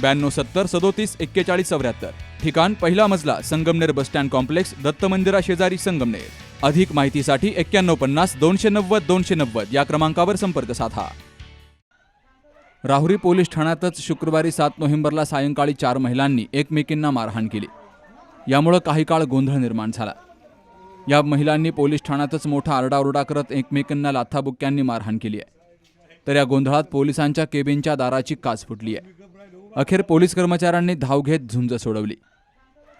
ब्याण्णव सत्तर सदोतीस एक्केचाळीस चौऱ्याहत्तर. ठिकाण पहिला मजला Sangamner bus stand complex Datta मंदिरा शेजारी संगमनेर. अधिक माहितीसाठी एक्क्याण्णव पन्नास दोनशे नव्वद दोनशे नव्वद या क्रमांकावर संपर्क साधा. राहुरी पोलीस ठाण्यातच शुक्रवारी सात नोव्हेंबरला सायंकाळी चार महिलांनी एकमेकींना मारहाण केली. यामुळं काही काळ गोंधळ निर्माण झाला. या महिलांनी पोलीस ठाण्यातच मोठा आरडाओरडा करत एकमेकांना लाथाबुक्क्यांनी मारहाण केली आहे. तर या गोंधळात पोलिसांच्या केबिनच्या दाराची काच फुटली आहे. अखेर पोलीस कर्मचाऱ्यांनी धाव घेत झुंज सोडवली.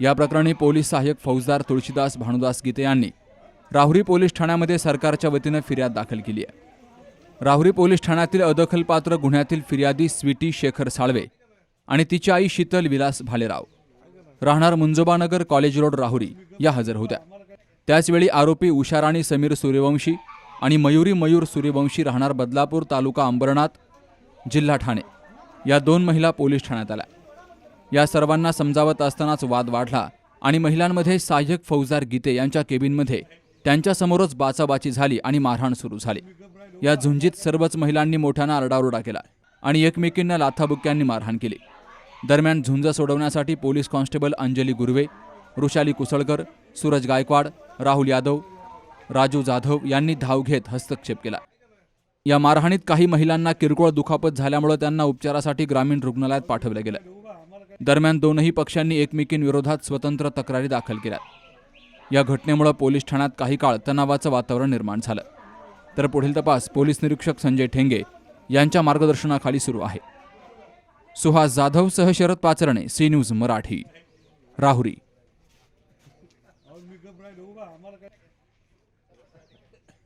या प्रकरणी पोलीस सहाय्यक फौजदार तुळशीदास भानुदास गीते यांनी राहुरी पोलीस ठाण्यामध्ये सरकारच्या वतीनं फिर्याद दाखल केली आहे. राहुरी पोलीस ठाण्यातील अदखलपात्र गुन्ह्यातील फिर्यादी स्वीटी शेखर साळवे आणि तिची आई शीतल विलास भालेराव. राहणार मुंजोबानगर कॉलेज रोड राहुरी या हजर होत्या. त्याचवेळी आरोपी उषाराणी समीर सूर्यवंशी आणि मयुरी मयूर सूर्यवंशी राहणार बदलापूर तालुका अंबरनाथ जिल्हा ठाणे. या दोन महिला पोलीस ठाण्यात आल्या. या सर्वांना समजावत असतानाच वाद वाढला आणि महिलांमध्ये सहाय्यक फौजदार गीते यांच्या केबिनमध्ये त्यांच्यासमोरच बाचाबाची झाली आणि मारहाण सुरू झाली. या झुंजीत सर्वच महिलांनी मोठ्यानं आरडाओरडा केला आणि एकमेकींना लाथाबुक्क्यांनी मारहाण केली. दरम्यान झुंज सोडवण्यासाठी पोलीस कॉन्स्टेबल अंजली गुर्वे वृषाली कुसळकर सूरज गायकवाड राहुल यादव राजू जाधव यांनी धाव घेत हस्तक्षेप केला. या मारहाणीत काही महिलांना किरकोळ दुखापत झाल्यामुळे त्यांना उपचारासाठी ग्रामीण रुग्णालयात पाठवलं गेलं. दरम्यान दोनही पक्षांनी एकमेकींविरोधात स्वतंत्र तक्रारी दाखल केल्या या घटनेमुळे पोलीस ठाण्यात काही काळ तणावाचं वातावरण निर्माण झालं. तर पुढील तपास पोलीस निरीक्षक संजय ठेंगे यांच्या मार्गदर्शनाखाली सुरू आहे. सुहास जाधव सह शरद पाचरणे सी न्यूज मराठी. राहुरी.